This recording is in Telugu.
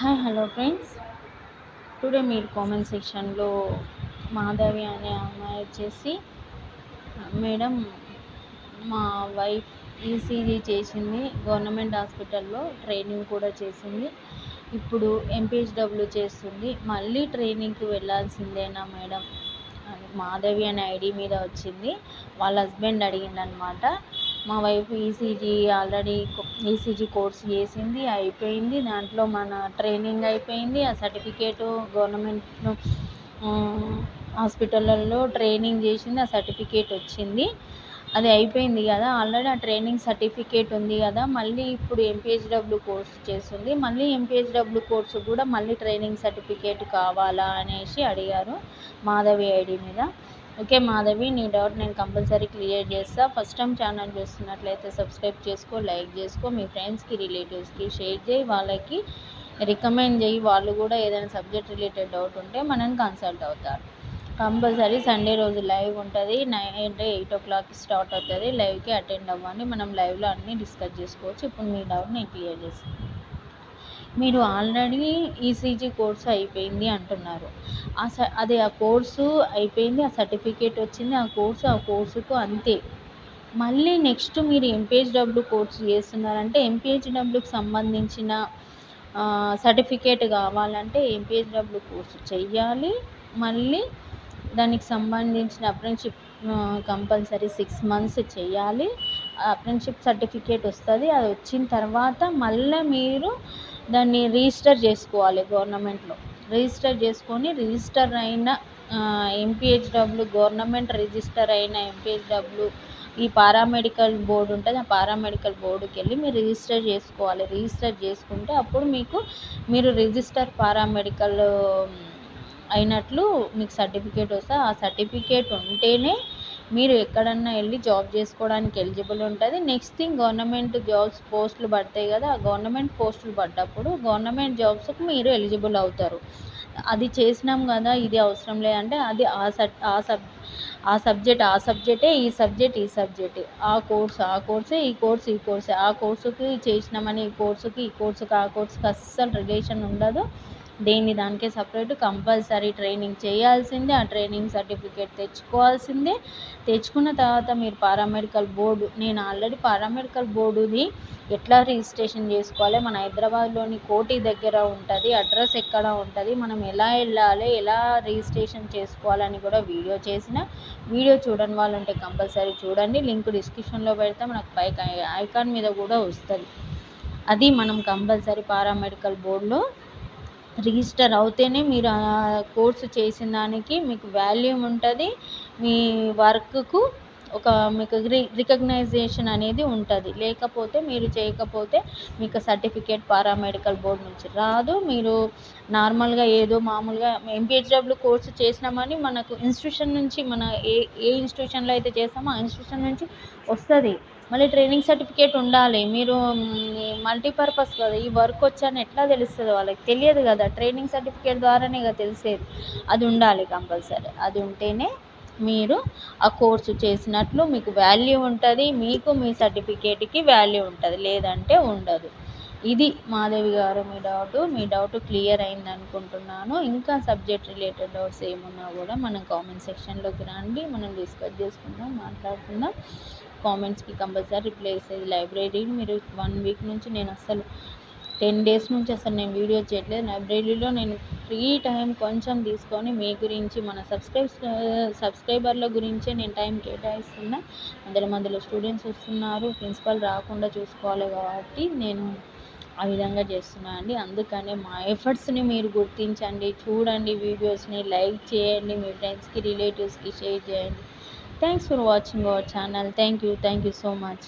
హాయ్ హలో ఫ్రెండ్స్ టుడే మీరు కామెంట్ సెక్షన్లో మాధవి అనే అమ్మాయి వచ్చేసి మేడం మా వైఫ్ ఈసీజీ చేసింది. గవర్నమెంట్ హాస్పిటల్లో ట్రైనింగ్ కూడా చేసింది. ఇప్పుడు ఎంపీహెచ్డబ్ల్యూ చేస్తుంది. మళ్ళీ ట్రైనింగ్కి వెళ్ళాల్సిందేనా మేడం? మాధవి అనే ఐడి మీద వచ్చింది. వాళ్ళ హస్బెండ్ అడిగిండనమాట మా wife ECG already ECG course చేసింది అయిపోయింది. దాంట్లో మన ట్రైనింగ్ అయిపోయింది. ఆ సర్టిఫికేటు గవర్నమెంట్ హాస్పిటల్లో ట్రైనింగ్ చేసింది. ఆ సర్టిఫికేట్ వచ్చింది. అది అయిపోయింది కదా. ఆల్రెడీ ఆ ట్రైనింగ్ సర్టిఫికేట్ ఉంది కదా. మళ్ళీ ఇప్పుడు ఎంపీహెచ్డబ్ల్యూ కోర్స్ చేస్తుంది. మళ్ళీ ఎంపీహెచ్డబ్ల్యూ కోర్సు కూడా మళ్ళీ ట్రైనింగ్ సర్టిఫికేట్ కావాలా అనేసి అడిగారు మాధవి ఐడి మీద. ఓకే మాధవి నీ డౌట్ నేను కంపల్సరీ క్లియర్ చేస్తా. ఫస్ట్ టైం ఛానల్ చూస్తున్నట్లయితే సబ్స్క్రైబ్ చేసుకో లైక్ చేసుకో. మీ ఫ్రెండ్స్కి రిలేటివ్స్కి షేర్ చేయి. వాళ్ళకి రికమెండ్ చేయి. వాళ్ళు కూడా ఏదైనా సబ్జెక్ట్ రిలేటెడ్ డౌట్ ఉంటే మనం కన్సల్ట్ అవుతారు. కంపల్సరీ సండే రోజు లైవ్ ఉంటుంది. నైట్ ఎయిట్ ఓ క్లాక్కి స్టార్ట్ అవుతుంది. లైవ్కి అటెండ్ అవ్వండి. మనం లైవ్లో అన్నీ డిస్కస్ చేసుకోవచ్చు. ఇప్పుడు మీ డౌట్ నేను క్లియర్ చేస్తాను మీరు ఆల్రెడీ ఈసీజీ కోర్సు అయిపోయింది అంటున్నారు. ఆ స అది ఆ కోర్సు అయిపోయింది ఆ సర్టిఫికేట్ వచ్చింది ఆ కోర్సు ఆ కోర్సుకు అంతే. మళ్ళీ నెక్స్ట్ మీరు ఎంపీహెచ్డబ్ల్యూ కోర్సు చేస్తున్నారంటే ఎంపీహెచ్డబ్ల్యూకి సంబంధించిన సర్టిఫికేట్ కావాలంటే ఎంపీహెచ్డబ్ల్యూ కోర్సు చెయ్యాలి. మళ్ళీ దానికి సంబంధించిన అప్రెంటిషిప్ కంపల్సరీ సిక్స్ మంత్స్ చేయాలి అప్రెంటిషిప్ సర్టిఫికేట్ వస్తుంది అది వచ్చిన తర్వాత మళ్ళీ మీరు దాన్ని రిజిస్టర్ చేసుకోవాలి గవర్నమెంట్లో. రిజిస్టర్ చేసుకొని రిజిస్టర్ అయిన ఎంపీహెచ్డబ్ల్యూ గవర్నమెంట్ రిజిస్టర్ అయిన ఎంపీహెచ్డబ్ల్యూ ఈ పారామెడికల్ బోర్డు ఉంటుంది. ఆ పారామెడికల్ బోర్డుకి వెళ్ళి మీరు రిజిస్టర్ చేసుకోవాలి. రిజిస్టర్ చేసుకుంటే అప్పుడు మీకు మీరు రిజిస్టర్ పారామెడికల్ అయినట్లు మీకు సర్టిఫికేట్ వస్తే ఆ సర్టిఫికేట్ ఉంటేనే మీరు ఎక్కడన్నా వెళ్ళి జాబ్ చేసుకోవడానికి ఎలిజిబుల్ ఉంటుంది. నెక్స్ట్ థింగ్ గవర్నమెంట్ జాబ్స్ పోస్టులు పడతాయి కదా ఆ గవర్నమెంట్ పోస్టులు పడ్డప్పుడు గవర్నమెంట్ జాబ్స్కి మీరు ఎలిజిబుల్ అవుతారు. అది చేసినాం కదా ఇది అవసరం లేదంటే అది ఆ సబ్ ఆ సబ్ ఆ సబ్జెక్ట్ ఆ సబ్జెక్టే ఈ సబ్జెక్ట్ ఈ సబ్జెక్ట్. ఆ కోర్స్ ఆ కోర్సే ఈ కోర్స్ ఈ కోర్సే. ఆ కోర్సుకి చేసినామని ఈ కోర్సుకి ఈ కోర్సుకి ఆ కోర్సుకి అస్సలు రిలేషన్ ఉండదు. దేన్ని దానికే సపరేట్ కంపల్సరీ ట్రైనింగ్ చేయాల్సిందే. ఆ ట్రైనింగ్ సర్టిఫికేట్ తెచ్చుకోవాల్సిందే. తెచ్చుకున్న తర్వాత మీరు పారామెడికల్ బోర్డు నేను ఆల్రెడీ పారామెడికల్ బోర్డుది ఎట్లా రిజిస్ట్రేషన్ చేసుకోవాలి? మన హైదరాబాద్లోని కోటి దగ్గర ఉంటుంది అడ్రస్ ఎక్కడ ఉంటుంది మనం ఎలా వెళ్ళాలి ఎలా రిజిస్ట్రేషన్ చేసుకోవాలని కూడా వీడియో చేసిన. వీడియో చూడని వాళ్ళు ఉంటే కంపల్సరీ చూడండి. లింక్ డిస్క్రిప్షన్లో పెడితే మనకు పైకి ఐకాన్ మీద కూడా వస్తుంది. అది మనం కంపల్సరీ పారామెడికల్ బోర్డులో రిజిస్టర్ అవుతేనే మీరు ఆ కోర్సు చేసిన దానికి మీకు వాల్యూ ఉంటుంది. మీ వర్క్కు ఒక మీకు రి రికగ్నైజేషన్ అనేది ఉంటుంది. లేకపోతే మీరు చేయకపోతే మీకు సర్టిఫికేట్ పారామెడికల్ బోర్డ్ నుంచి రాదు. మీరు నార్మల్గా ఏదో మామూలుగా ఎంపీహెచ్డబ్ల్యూ కోర్సు చేసినామని మనకు ఇన్స్టిట్యూషన్ నుంచి మన ఏ ఏ ఇన్స్టిట్యూషన్లో అయితే చేస్తామో ఆ ఇన్స్టిట్యూషన్ నుంచి వస్తుంది. మళ్ళీ ట్రైనింగ్ సర్టిఫికేట్ ఉండాలి. మీరు మల్టీపర్పస్ కదా ఈ వర్క్ వచ్చని ఎట్లా తెలుస్తుంది వాళ్ళకి తెలియదు కదా. ట్రైనింగ్ సర్టిఫికేట్ ద్వారానే కదా తెలిసేది. అది ఉండాలి కంపల్సరీ. అది ఉంటేనే మీరు ఆ కోర్సు చేసినట్లు మీకు వాల్యూ ఉంటుంది మీకు మీ సర్టిఫికేట్కి వాల్యూ ఉంటుంది లేదంటే ఉండదు. ఇది మాధవి గారు మీ డౌట్ మీ డౌట్ క్లియర్ అయింది అనుకుంటున్నాను. ఇంకా సబ్జెక్ట్ రిలేటెడ్ డౌట్స్ ఏమున్నా కూడా మనం కామెంట్ సెక్షన్లోకి రండి మనం డిస్కస్ చేసుకుందాం మాట్లాడుకుందాం. కామెంట్స్కి కంపల్సరీ రిప్లై చేసేది లైబ్రరీని మీరు వన్ వీక్ నుంచి నేను అసలు టెన్ డేస్ నుంచి అసలు నేను వీడియో చేయట్లేదు. లైబ్రరీలో నేను ఫ్రీ టైం కొంచెం తీసుకొని మీ గురించి మన సబ్స్క్రైబ్ సబ్స్క్రైబర్ల గురించే నేను టైం కేటాయిస్తున్నా. అందులో మధ్యలో స్టూడెంట్స్ వస్తున్నారు. ప్రిన్సిపల్ రాకుండా చూసుకోవాలి కాబట్టి నేను ఆ విధంగా చేస్తున్నా అండి. అందుకనే మా ఎఫర్ట్స్ని మీరు గుర్తించండి చూడండి వీడియోస్ని లైక్ చేయండి మీ ఫ్రెండ్స్కి రిలేటివ్స్కి షేర్ చేయండి. Thanks for watching our channel thank you thank you so much